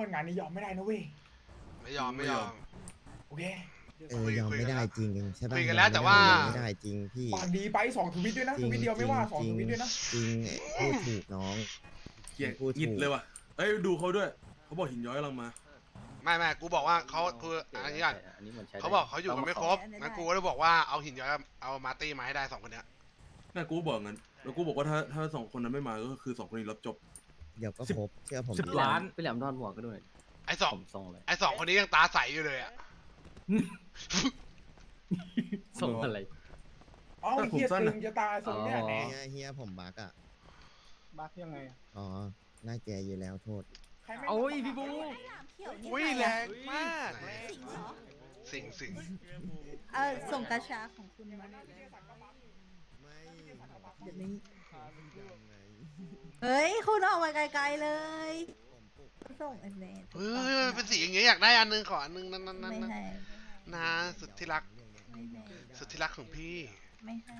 อ้วนงานนี้ยอมไม่ได้นะเว้ยไม่ยอมไม่ยอม โอเคเออยอมไม่ได้จริงใช่ป่ะคุยกันแล้วแต่ว่า ยอมไม่ได้จริงพี่ปากดีไปสองทวิตด้วยนะจทริงวิตเดียวไม่ว่าสองจริทงวิตด้วยนะ จริงพูดถูกน้องเกลียดพูดหงิดถูกเลยว่ะเอ้ยดูเขาด้วย เขาบอกหินย้อยกำลังมา ไม่ไม่กูบอกว่าเขาคืออันนี้ก่อนอันนี้เหมือนใช้เขาบอกเขาอยู่กันไม่ครบงั้นกูก็เลยบอกว่าเอาหินย้อยเอามาร์ตี้มาให้ได้สองคนเนี้ยน่ากูบอกงั้นแล้วกูบอกว่าถ้าถ้าสองคนนั้นไม่มาก็คือสองคนนี้รับจบ เดี๋ยวก็สิบครบเชื่อผมสิบดิล้าน พี่แหลมทอดหัวก็ด้วยไอ้สองผมทรงเลยไอ้สองคนนี้ยังตาใสอยู่เลยอะทรงอะไรเอ้าไอ้เฮียผมสั้นตึอะงจะตายทรงเนี้ยอ๋อแหมเฮียเฮียผมบักอะ บักยังไงอ๋อหน้าแกอยู่แล้วโทษ ใครไม่โอ้ยพี่บู อุ้ยแรงมากสิงเหรอสิงสิงเออส่งกระชาของคุณมา ไม่เดี๋ยวนี้ เฮ้ย คุณออกมาไกลๆเลยผมปลุกส่งเอเมสเฮ้ยเป็นสีอย่างเงี้ยอยากได้อันนึงขออันนึงนั่นนั่นนั่นไม่นั่นให้นะสุดที่รัก ไม่ให้สุดที่รักของพี่ ไม่ให้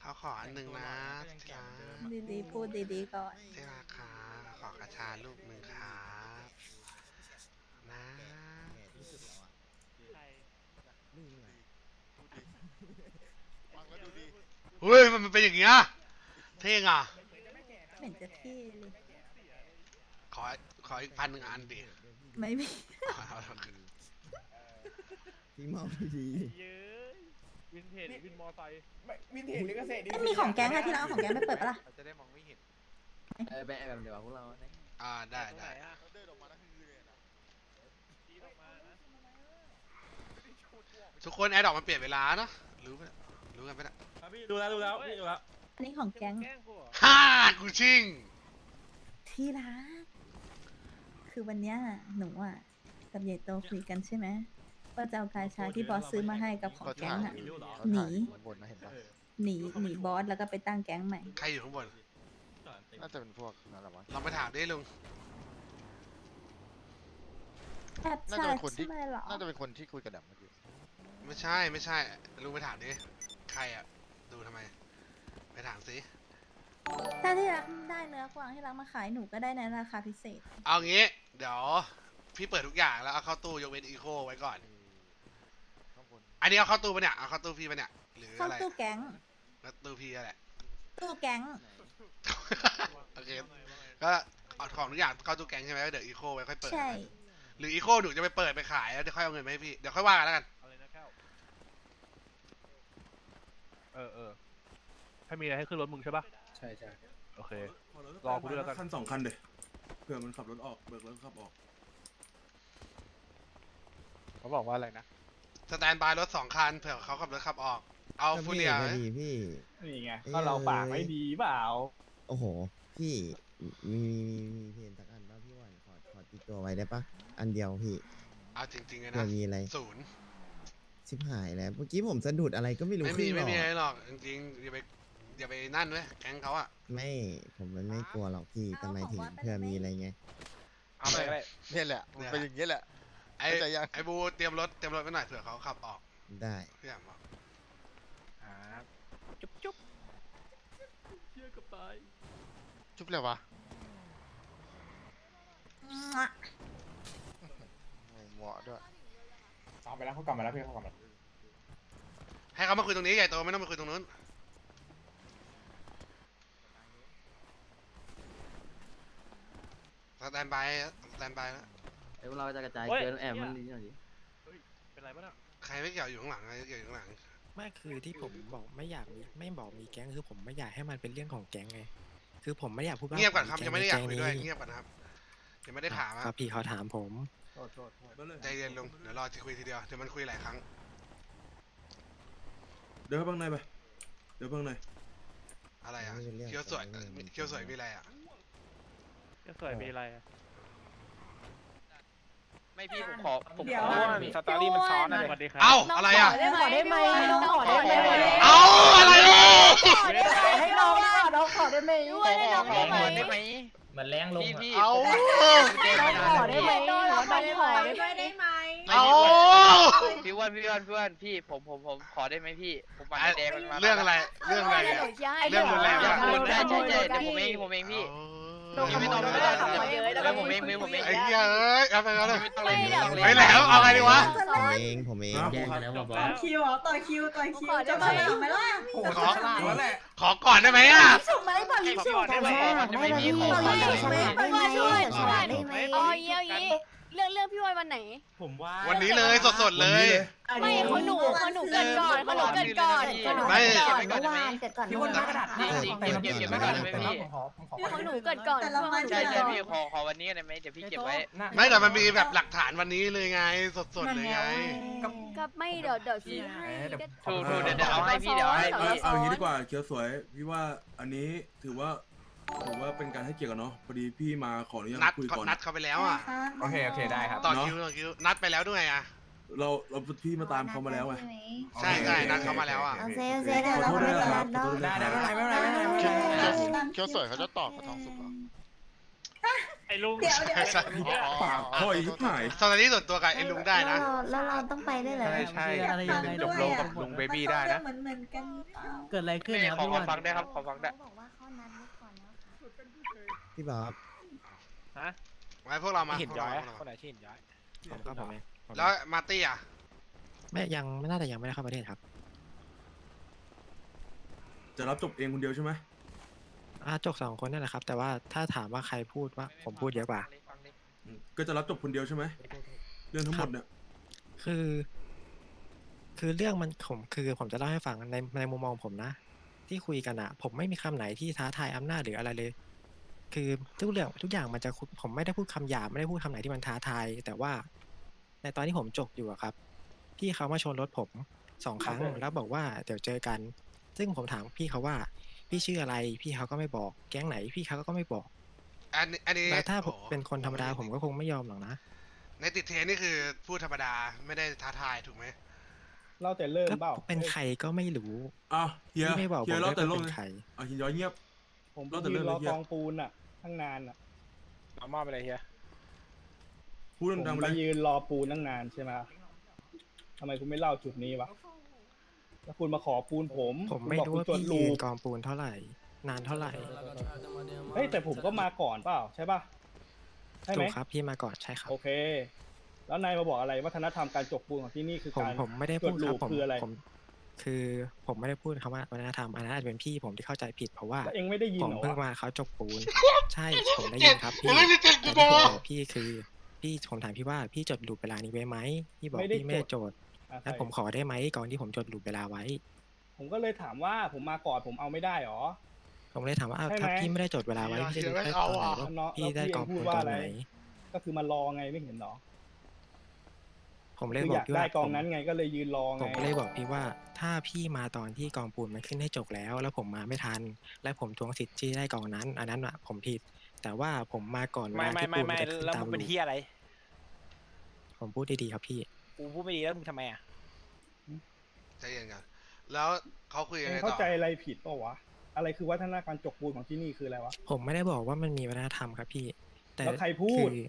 เขาขออันนึงนะที่รักดีๆ พูดดีๆก่อนที่รักค่ะขอกระชาลูกหนึ่งครับนะแม่ที่สุดแล้วอะนี่ไงเฮ้ยมันเป็นอย่างเงี้ยเท่งอะ เหม็นจะเท่เลย ขอขออีกพันหนึ่งอันดิไม่มีพี่เมาดีวินเทจวินมอไซค์ไม่วินเทจหรือกเกษตรไม่มีของแก๊งอะที่เราเอาของแก๊งไปเปิดปะล่ะจะได้มองไม่เห็นเออไปแอบเดี๋ยวพวกเราเนี่ยอ่าได้ได้เดินออกมาแล้วคือเลยนะชี้ออกมานะทุกคนแอดดอกมันเปลี่ยนเวลาเนาะรู้ไหมรู้กันไหมนะพี่ดูแล้วดูแล้วพี่ดูแล้ว อันนี้ของแก๊งแกล้งกูเหรอฮ่ากูชิง ที่รัก คือวันเนี้ยหนูอะกับเยโตคุยกันใช่ไหมว่าจะเอากาชาที่บอสซื้อมาให้กับของแก๊งอะหนีบนนะเห็นปะหนีหนีบอสแล้วก็ไปตั้งแก๊งใหม่ ใครอยู่ข้างบน น่าจะเป็นพวกนั่นแหละมั้งลองไปถามดิลุง แอบน่าชาจะเป็นคนที่ ใช่ไหมเหรอ น่าจะเป็นคนที่คุยกับแดมเมื่อกี้ไม่ใช่ไม่ใช่ลุงไปถามดิ ใครอะ ดูทำไมไป ถามสิ ถ้าที่รักได้เนื้อกวางที่รักมาขายหนูก็ได้ในราคาพิเศษ เอางี้ เดี๋ยว พี่เปิดทุกอย่างแล้วเอาเข้าตู้ยกเว้นอีโคไว้ก่อน ข้างบนอันนี้เอาเข้าตู้ปะเนี่ย เอาเข้าตู้พี่ปะเนี่ย หรือเข้าอะไรตู้แก๊ง แล้วตู้พี่อะไรตู้แก๊งโอเค ก็เอาของทุกอย่างเข้าตู้แกงใช่ไหมแล้วเดี๋ยวอีโคไว้ค่อยเปิด ใช่ หรืออีโคหนูจะไปเปิดไปขายแล้วเดี๋ยวค่อยเอาเงินมาให้พี่ เดี๋ยวค่อยว่ากันแล้วกัน อะไรนะแก้วเออเออ ถ้ามีอะไรให้ขึ้นรถมึงใช่ปะใช่ใช่โอเคขอรถรอกูด้วยแล้วกัน คันสองคันเดี๋ยเผื่อมันขับรถออกเบิกรถขับออกเขาบอกว่าอะไรนะ สแตนบายรถสองคันเผื่อเขาขับรถขับออก เอาก็ฟูพี่เรียพไหอมดีพี่ นี่ไงเอ้ยก็เราปากไม่ดีเปล่า โอ้โห พี่มีมีมีเพนสักอันป่ะพี่วันขอขอติดตัวไว้ได้ปะอันเดียวพี่เอาจริงๆเลยเผื่นะอมีอะไรศูนย์ชิบหายแล้วเมื่อกี้ผมสะดุดอะไรก็ไม่รู้ไม่ขึ้มีนหรไม่อมีอะไรหรอกจริงๆอย่าไป อย่าไปนั่นเว้ยแก๊งเขาอะไม่ผมมันไม่กลัวหรอกพี่แต่หมายถึงเผื่อมีอะไรไงเอาไปเลยเนี่ยแหละมันเป็นอย่างนี้แหละ ไอ้เข้าใจยัง ไอ้บูเตรียมรถเตรียมรถไว้หน่อยเผื่อเขาขับออกได้พี่อยากบอกจุ๊บจุ๊บจุ๊บเลยวะโอ้เหมาะด้วยตามไปแล้วเขากลับมาแล้วพี่เขากลับมาแล้วให้เขามาคุยตรงนี้ใหญ่โตไม่ต้องมาคุยตรงนู้น สแตนบายสแตนบายแล้วไอ้พวกเราจะกระจายเฮ้ยเกินแอบเหี้ยมันนิดหน่อยดิเป็นไรปะเนี่ยใครไม่เกี่ยวอยู่ข้างหลังใครไม่เกี่ยวอยู่ข้างหลังไม่คือที่ผมบอกไม่อยากมีไม่บอกมีแก๊งคือผมไม่อยากให้มันเป็นเรื่องของแก๊งไงคือผมไม่อยากพูดว่าเงียบก่อนครับผยังไม่ได้อยากแก๊คุยด้วยนี้เงียบก่อนนะครับยังไม่ได้ถามคอะรับพี่เขาถามผมไปเลยใจเย็นลงเดี๋ยวรอจะคุยทีเดียวเดี๋ยวมันคุยหลายครั้ง เดี๋ยวเข้าข้างในไปเดี๋ยวข้างในอะไรอะไม่เป็นเรื่องเคี้ยวสวยไม่เป็นเรื่องเคี้ยวสวยมีอะไรอะ จะสวยมีอะไรอะไม่พี่ผมขอผมเดี๋ยว ขอสตอรี่มันซ้อนสนะวัสดีครับ เอ้าอะไรอะ ขอได้ไหมน้องขอได้ไหมเอ้าอะไรอะให้น้องก่อน้องขอได้ไหมขอขอขอขอได้ไหมมันแรงลงพี่พี่เอ้าน้องขอได้ไหมน้องขอได้ไหมได้ไหมเอ้าพี่อ้วันพี่อ้วันพี่อ้วันพี่ผมผมผมขอได้ไหมพี่ ผมมาแดงมันมาเรื่องอะไร เรื่องอะไรเนี่ย เรื่องรุนแรงอย่าอะพูดใช่ใช่ใช่เดี๋ยวผมเองผมเองพี่พี่ ไม่ต้องไม่ต้องเลยวผมเองมือผมเองไอ้เหี้ยเอ้ยเอาไปเอาเลยไม่ต้องเลยไม่ต้องเลยไอ้แหลมเอาไงดีวะผมเองผมเองแย่งกันแล้วบอสคิวต่อคิวต่อคิวจะไปไหมล่ะขอขอก่อนได้ไหมอะฉุกไหมก่อนฉุกได้ไหมไม่ไหมพี่ขอได้ไหมได้ไมช่วยช่วยได้ไหมเอาอย่างงี้เอาอย่างงี้ เรื่องเรื่องพี่วันวันไหน ผมว่าวันนี้เลยสดๆเลย ไม่คนหนูคนหนูเกิดก่อนคนหนูเกิดก่อนคนหนูไม่เกิดก่อนเก็บไว้ก่อนได้ไหมเกิดก่อนพี่อ้วนกระดาษจริงจริงเก็บเก็บเก็บไว้ก่อนได้ไหมพี่ผมขอผมขอของหนูเกิดก่อนแต่ละวันใช่ใช่พี่ขอขอวันนี้ได้ไหมเดี๋ยวพี่เก็บไว้ไม่แต่มันมีแบบหลักฐานวันนี้เลยไง สดๆเลยไงก็ไม่เดี๋ยวเดี๋ยวซื้อให้ก็ถูกถูกเดี๋ยวเดี๋ยวเอาให้พี่เดี๋ยวเอาให้เอาพี่เอาอย่างนี้ดีกว่าเคียวสวยพี่ว่าอันนี้ถือว่า ถือว่าเป็นการให้เกียรติกันเนาะพอดีพี่มาขออนุญานัดตคุยก่อน นัดเขาไปแล้วอะ โอเค โอเค ได้ครับ ต่อคิวต่อคิวนัดไปแล้วด้วยอะ เราเราพี่มาตามเขามาแล้วไง ใช่ใช่นัดเขามาแล้วอะเอาเซลเซลเราไม่ได้รับเนาะ ได้ได้ไม่เป็นไรไม่เป็นไรไม่เป็นไรไม่เป็นไร เคียวสวยเขาจะตอบกับทองสุกเหรอไอ้ลุงเดี๋ยวเดี๋ยว ใช่ปากพ่อยทิพหาย ตอนนี้ส่วนตัวกับไอ้ลุงได้นะ แล้วเราต้องไปได้เหรอ ใช่ใช่จบโลกกับลุงเบบี้ได้นะ เหมือนเหมือนกันเปล่าเกิดอะไรขึ้นไม่ครับขอพี่ขอวัน ฟังได้ครับขอฟังได้ บอกว่าเขานัดไว้ ก่อนแล้วค่ะพี่บ๊อบไว้พวกเรามาเห็นพวกย้อยเราคนไหนที่เห็นย้อยผมครับผมเองผมแล้วมาร์ตี้อะไม่ยังไม่น่าจะยังไม่ได้เข้าประเทศครับ จะรับจบเองคนเดียวใช่ไหมอาจกสองคนนั่นแหละครับ แต่ว่าถ้าถามว่าใครพูดว่าผมพูดเยอะกว่าอืมก็จะรับจบคนเดียวใช่ไหมเรื่องทั้งหมดเนี่ยคือ คือเรื่องมันผมคือผมจะเล่าให้ฟังในในมุมมองผมนะ ที่คุยกันอะผมไม่มีคำไหนที่ท้าทายอำนาจหรืออะไรเลย คือทุกเรื่องทุกอย่างมันจะคุผมไม่ได้พูดคำหยาบไม่ได้พูดคำไหนที่มันท้าทายแต่ว่า ในตอนที่ผมจกอยู่อะครับ พี่เขามาชนรถผมสองครั้งแล้วบอกว่าเดี๋ยวเจอกัน ซึ่งผมถามพี่เขาว่า พี่ชื่ออะไร พี่เขาก็ไม่บอก แก๊งไหน พี่เขาก็ไม่บอก อันนี้อันนี้แล้วถ้าผมโอ้เป็นคนธรรมดาผมก็คงไม่ยอมหรอกนะ ในติดเทรนนี่คือพูดธรรมดาไม่ได้ท้าทายถูกไหมเราแต่เริ่มก็เปล่าเป็นใครก็ไม่รู้อะเฮียพี่ไม่บอกผเฮียมเล่าด้วยแต่ว่าเรื่องเป็นเลยใคร อะหินย้อยเงียบ ผมเราแต่ยืเริ่นมรอเลยเฮียกองปูนอะ ตั้งนานอะเอามอบไปเลยเฮียพูดผมดังๆไปมาเลยยืนรอปูนตั้งนานใช่ไหมทำไมคุณไม่เล่าจุดนี้วะแล้วคุณมาขอปูนผมผมไม่คุณบอกรู้คุณว่าจดพี่ลูยืนกกองปูนเท่าไหร่ นานเท่าไหร่เฮ้ยแต่ผมก็มาก่อนเปล่าใช่ป่ะใช่ไหถูมกครับพี่มาก่อนใช่ครับ โอเค แล้วนายมาบอกอะไรวัฒนธรรมการจกปูนของที่นี่คือผมการ ผมไม่ได้จพูดดลูครับกผมคืออะไร ผม คือผมไม่ได้พูดคำว่าวัฒนธรรมอันนั้นอาจจะเป็นพี่ผมที่เข้าใจผิดเพราะว่าแล้วเองไม่ได้ยินผมเหรอเพิ่งวะมาเขาจกปูน ใช่ผมได้ยินครับพี่ผมไม่ได้เจ็บแต่กูที่ผมบอกบอกพี่คือพี่ผมถามพี่ว่าพี่จดลูปเวลานี้ไว้ไหมพี่บอกไม่ได้พี่ไม่ได้จดอะแล้วใช่ผมขอได้ไหมก่อนที่ผมจดลูปเวลาไว้ ผมก็เลยถามว่าผมมาก่อนผมเอาไม่ได้หรอ ผมเลยถามว่าอ้าวใช่ไหม ถ้าพี่ไม่ได้จดเวลาไว้พี่จะดูได้ตอนไหนว่าเนาะพี่ได้กองปูนแล้วพี่เองพูดว่าตอนอะไรไหนก็คือมารอไงไม่เห็นเหรอ ผมเลยคือบออกยากพี่ได้ว่ากองผมนั้นไงก็เลยยืนรอผไงมก็เลยบอกพี่ว่า ถ้าพี่มาตอนที่กองปูนมันขึ้นให้จกแล้ว แล้วผมมาไม่ทัน และผมทวงสิทธิ์ที่ได้กองนั้น อันนั้นอะผมผิด แต่ว่าผมมาก่อนเวไม่ลาไม่ที่ไม่ปูนมัไม่นจะขึ้นแล้วตามมึงเป็นรูเฮียอะไร ผมพูดดีๆครับพี่ กูพูดไม่ดีแล้วมึงทำไมอะ ใจเย็นกันแล้วเขาคุยเอกันงไงเข้าต่อใจอะไรผิดเปล่าวะ อะไรคือวัฒนธรรมการจกปูนของที่นี่คืออะไรวะ ผมไม่ได้บอกว่ามันมีวัฒนธรรมครับพี่ แต่แล้วใครพูดคือ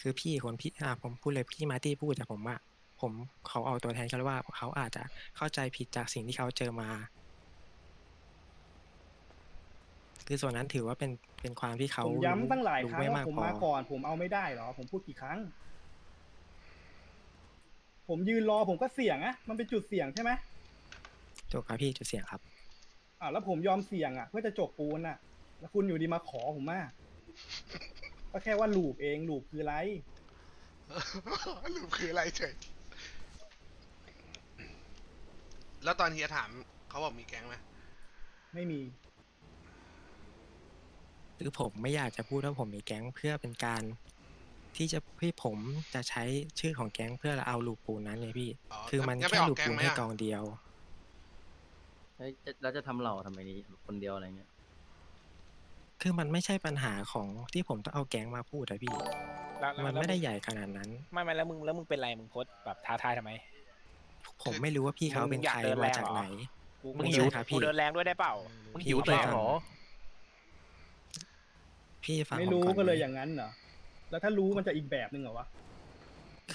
คือพี่คนพี่อ่าผมพูดเลยพี่มาร์ตี้พูดแต่ผมว่าผมเขาเอาตัวแทนเขาว่าเขาอาจจะเข้าใจผิดจากสิ่งที่เขาเจอมา คือส่วนนั้นถือว่าเป็นเป็นความที่เขาผมย้ำตั้งหลายครั้งไม่ว่ามากผมพอมาก่อน ผมเอาไม่ได้เหรอ ผมพูดกี่ครั้ง ผมยืนรอผมก็เสี่ยงอะมันเป็นจุดเสี่ยงใช่ไหมจบครับพี่จุดเสียงครับอ่าแล้วผมยอมเสี่ยงอะเพื่อจะจกปูนอะแล้วคุณอยู่ดีมาขอผมมาก ก็แค่ว่าลูปเองลูปคืออะไรลูกคืออะไรเฉย แล้วตอนเฮียถามเขาบอกมีแก๊งไหมไม่มี คือผมไม่อยากจะพูดว่าผมมีแก๊งเพื่อเป็นการ ที่จะที่ผมจะใช้ชื่อของแก๊งเพื่อเอาลูกปูนนั้นไงพี่ คือมันงั้นไปแค่ออกลูกแก๊งปูนไหมแค่อะกองเดียว เฮ้ยจะเราจะทำเราทำไมนี้คนเดียวอะไรเงี้ย คือมันไม่ใช่ปัญหาของที่ผมต้องเอาแก๊งมาพูดอะพี่ แล้วแล้วมันแล้วไม่ได้ใหญ่ขนาดนั้น ไม่ไม่แล้วมึงแล้วมึงเป็นไรมึงโพสต์แบบท้าทายทำไม ผมไม่รู้ว่าพี่เขาเป็นมึงอยากใครเดินแรงมาจากเหรอไหน กูมึงกูหิวเดินครับพี่ กูเดินแรงด้วยได้เปล่า มึงหิวตัวเองเหรอ พี่ฟังไม่ผมรู้ก่อนก็เลยไหมอย่างนั้นเหรอ แล้วถ้ารู้มันจะอีกแบบหนึ่งเหรอวะ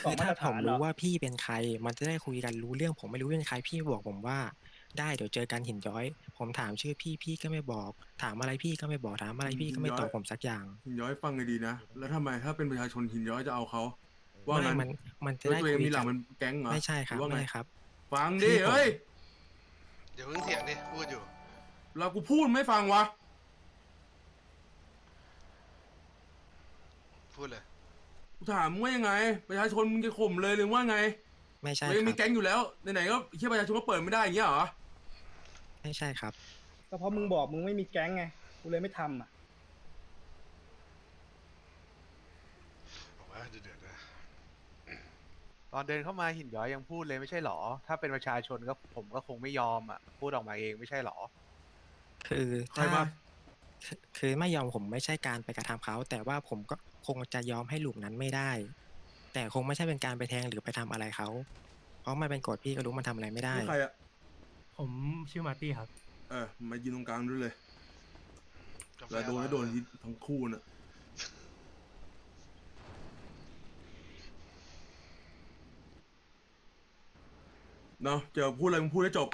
สอคืงอมาถ้าตรผฐามนเหรรู้อว่าพี่เป็นใคร มันจะได้คุยกันรู้เรื่องผมไม่รู้เป็นใครพี่บอกผมว่า ได้เดี๋ยวเจอกันหินย้อย ผมถามชื่อพี่พี่ก็ไม่บอก ถามอะไรพี่ก็ไม่บอกถามอะไรพี่ก็ไม่ตอบผมสักอย่างหินย้อยฟังให้ดีนะ แล้วทำไมถ้าเป็นประชาชนหินย้อยจะเอาเขาว่าไม่งั้นมันมันจะแล้วได้ตัวเองคุยมีหลักังนมันแก๊งเหรอไม่ใช่ครับหอว่าไม่ไงครับ ฟังพี่ดิผมเฮ้ยเดี๋ยวเพิ่งเถียงดิพูดอยู่ เรากูพูดไม่ฟังวะพูดเลยกูถามมึงว่ายังไง ประชาชนมึงจะข่มเลยหรือว่าไง ไม่ใช่ตัวเองคมีรับแก๊งอยู่แล้วไหนๆก็เชื่อประชาชนก็เปิดไม่ได้อย่างเงี้ยเหรอ ไม่ใช่ครับ ก็เพราะมึงบอกมึงไม่มีแก๊งไง กูเลยไม่ทำอะ บอกว่าเดือดๆนะตอนเดินเข้ามาหินย้อยยังพูดเลยไม่ใช่หรอ ถ้าเป็นประชาชนก็ผมก็คงไม่ยอมอะ พูดออกมาเองไม่ใช่หรอ คือใครถ้ามา คือคือไม่ยอมผมไม่ใช่การไปกระทำเขาแต่ว่าผมก็คงจะยอมให้ลูกนั้นไม่ได้ แต่คงไม่ใช่เป็นการไปแทงหรือไปทำอะไรเขาเพราะมันเป็นกฎพี่ก็รู้มันทำอะไรไม่ได้ นี่ใครอะ ผมชื่อมาร์ตี้ครับ เออมายืนตรงกลางด้วยเลยกาแฟแล้วโดนให้โดนทั้งคู่น่ะเนาะเจอพูดอะไรมึงพูดให้จบ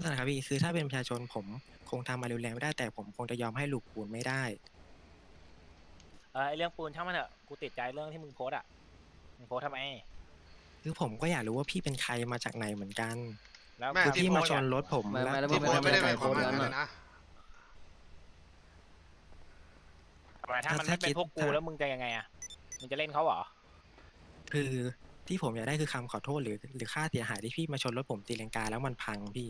นั่นแหละครับพี่คือถ้าเป็นประชาชนผมคงทำอะไรรุนแรงไม่ได้แต่ผมคงจะยอมให้ลูกปูนไม่ได้ เออไอเรื่องปูนช่างมันเถอะกูติดใจเรื่องที่มึงโพสต์อะมึงโพสต์ทำไม คือผมก็อยากรู้ว่าพี่เป็นใครมาจากไหนเหมือนกัน แล้วแม่ คือที่พี่โพมาสต์ชนรถผมไม่แล้วไม่แล้ว ที่โพสต์ไม่ได้หมายความว่าโพสต์อย่างนั้นั้นนอะนะทำไมถ้ามันไม่เป็นพวกกูแล้วมึงจะยังไงอะมึงจะเล่นเขาเหรอ คือที่ผมอยากได้คือคำขอโทษหรือ หรือค่าเสียหายที่พี่มาชนรถผมตีลังกาแล้วมันพังพี่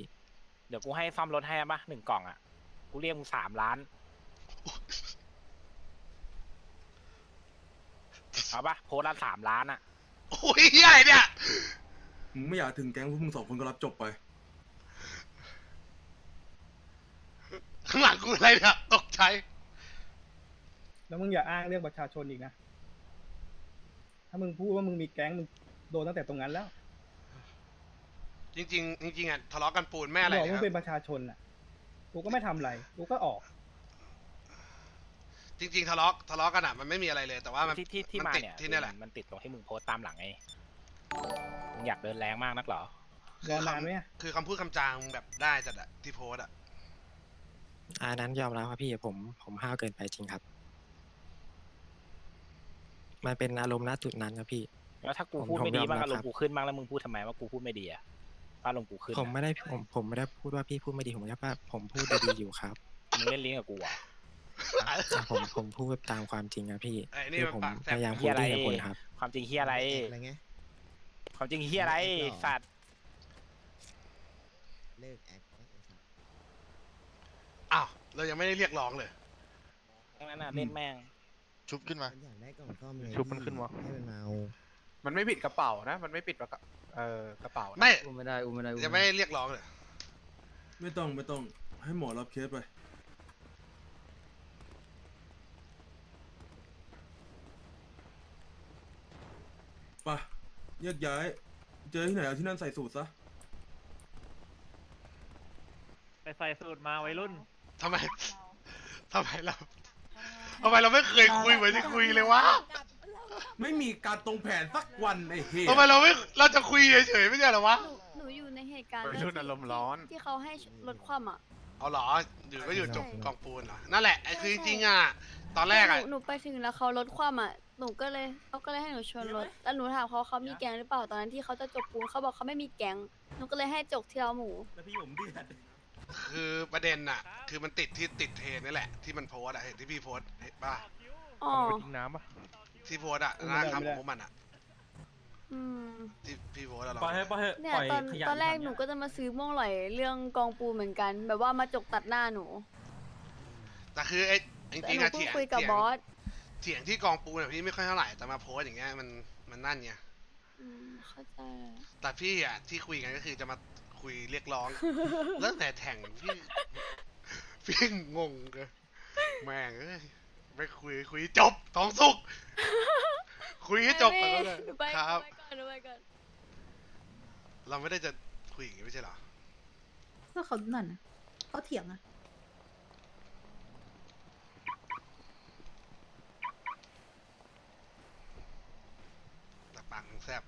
เดี๋ยวกูให้ซ่อมรถให้ปะหนึ่งกล่องอะ กูเรียกมึงสามล้าน เอาปะโพสต์ละสามล้านอะ โอ้ยใหญ่เนี่ย มึงไม่อยากถึงแก๊งพวกมึงสองคนก็รับจบไป ข้างหลังกูอะไรเนี่ยตกใจแล้วมึงอย่าอ้างเรื่องประชาชนอีกนะ ถ้ามึงพูดว่ามึงมีแก๊งมึงโดนตั้งแต่ตรงนั้นแล้วจริงๆจริงๆอะทะเลาะกันปูนแม่มึอะไรงบอกเนี่มึยงเป็นประชาชนอะ กูก็ไม่ทำอะไร กูก็ออก จริง ๆ ทะเลาะทะเลาะกันอะมันไม่มีอะไรเลยแต่ว่ามัน ที่ที่ที่มันมาติดเนี่ยที่เนี่ยแหละ มันติดตรงที่มึงโพสต์ตามหลังไง มึงอยากเดินแรงมากนักเหรอรอนานไหมอะคือคำพูดคำจางแบบได้จัดอะที่โพสต์อะอันนั้นยอมรับครับพี่ผมผมห้าวเกินไปจริงครับ มันเป็นอารมณ์ณจุดนั้นครับพี่ แล้วถ้ากูผมพูดไม่ดีผมยอมบ้างรับอารมครับ ณ์กูขึ้นบ้างแล้วมึงพูดทำไมว่ากูพูดไม่ดีอะอารมณ์กูขึ้นผมอะไม่ได้ผมผมไม่ได้พูดว่าพี่พูดไม่ดีผมแค่ว่าผมพูดดีๆอยู่ครับมึงเล่นลิ้นกับกูอะแต่ผมผมพูดตามความจริงครับพี่ไอ้นี่คือมันผมปากแสพบยายามเฮีพูยดอะไรด้วยเหตุผลครับ ความจริงเฮียอะไร อะไรเงี้ย ความจริงเฮียอะไรแอคหรอสัตว์เลิกแอคไอ้สัสอ้าวเรายังไม่ได้เรียกร้องเลย ทั้งนั้นน่ะเล่นแม่งชุบขึ้นมา มันอยากได้กล่องซ่อมไงชุบมันขึ้นวะ ให้มันมาเอามันไม่ผิดกระเป๋านะ มันไม่ปิดกระเออกระเป๋านะไม่อุ้มไม่ได้อุ้มไม่ได้อุ้ยังไม่ไม่ได้ได้เรียกร้องเลย ไม่ต้องไม่ต้องให้หมอรับเคสไป ไปะ แยกย้าย เจอที่ไหนเอาที่นั่นใส่สูตรซะ ไปใส่สูตรมาวัยรุ่น ทำไม ทำไมเราทำไมเราไม่เคยคุยเหมือนที่คุยเลยวะไม่มีการตรงแผนสักวันไอ้เหี้ยทำไมเราไม่ เราจะคุยเฉยๆไม่ใช่เหรอวะ หนูหนูอยู่ในเหตุการณ์วัยรุ่นอารมณ์ร้อน ที่เขาให้ลดความอะ เอาเหรออยู่ก็อยู่จบกองปูนเหรอ นั่นแหละไอ้คือจริงๆอะ ตอนแรกอะ หนูหนูไปถึงแล้วเขาลดความอะ หนูก็เลยเขาก็เลยให้หนูชวนรถ แล้วหนูถามเขาเขามีแก๊งหรือเปล่าตอนนั้นที่เขาจะจบปูนเขาบอกเขาไม่มีแก๊งหนูก็เลยให้จกเที่ยวหมู แล้วพี่ผมเดือดคือประเด็นอะ คือมันติดที่ติดเทรนนี่แหละ ที่มันโพสต์อะเห็นที่พี่โพสต์เห็นป่ะ อ๋อทิ้งน้ำปะที่โพสต์อะนะคำของพวกมันอะ อืมที่พี่โพสต์อะเราปล่อยให้ปล่อยให้เนี่ยปล่อยตอนขยะตอนแรกหนูก็จะมาซื้อม่วงหลอยเรื่องกองปูนเหมือนกัน แบบว่ามาจกตัดหน้าหนูแต่คือไอ้จแต่ริงหๆนูอะเพิ่งเถียงคุยกับเถียงบอสเถียงที่กองปูนอะพี่ไม่ค่อยเท่าไหร่แต่มาโพสต์อย่างเงี้ยมันมันนั่นไงอืมเข้าใจแต่พี่อะที่คุยกันก็คือจะมาคุยเรียกร้องตั้งแต่แข่งพี่พี่งงเลยแม่งเอ้ยไม่คุยคุยจบท้องสุก คุยให้จบไปก่อนพี่เลยหนูไปครับหนูไปก่อนหนูไปก่อนเราไม่ได้จะคุยอย่างงี้ไม่ใช่เหรอ ก็เขานั่นน่ะเขาเถียงอะแซ่บ